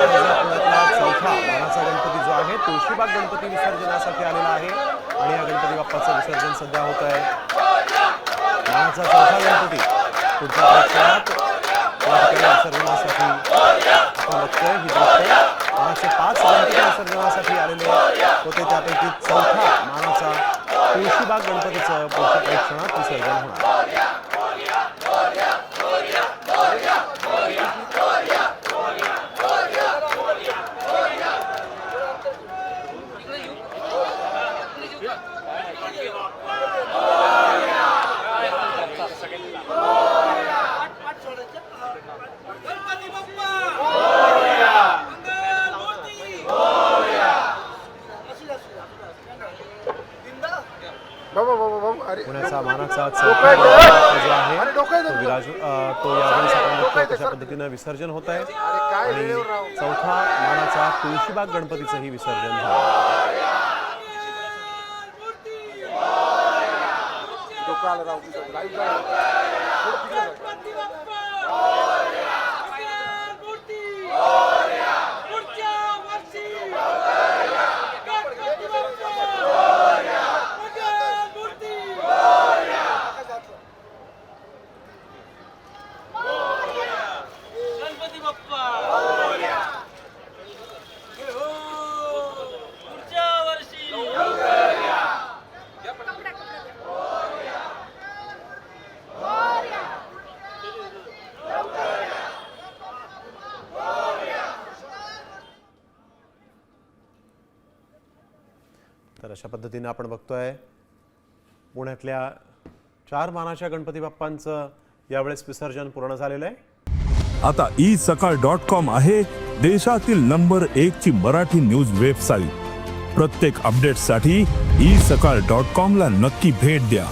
चौथा मानाचा गणपती जो आहे. तुळशीबाग गणपती विसर्जनासाठी आलेला आहे आणि या गणपती बाप्पाचं विसर्जन सध्या होत आहे मानाचा चौथा गणपती पुढच्या विसर्जनासाठी आपण बघतोय ही दृश्य मानाचे पाच गणपती विसर्जनासाठी आलेले होते त्यापैकी चौथा मानाचा तुळशीबाग गणपतीचं पुढच्या कार्यक्रमात विसर्जन होणार. पुण्याचा मानाचा जो आहे तो विराज तो कशा पद्धतीनं विसर्जन होत आहे? आणि चौथा मानाचा तुळशीबाग गणपतीचंही विसर्जन झालं কালেরাও কিছু লাইভ तर अशा पद्धतीनं आपण बघतोय पुण्यातल्या चार मानाच्या गणपती बाप्पांचं यावेळेस विसर्जन पूर्ण झालेलं आहे. आता ई सकाळ डॉट कॉम आहे देशातील नंबर एक ची मराठी न्यूज वेबसाईट. प्रत्येक अपडेटसाठी ई सकाळ डॉट कॉम ला नक्की भेट द्या.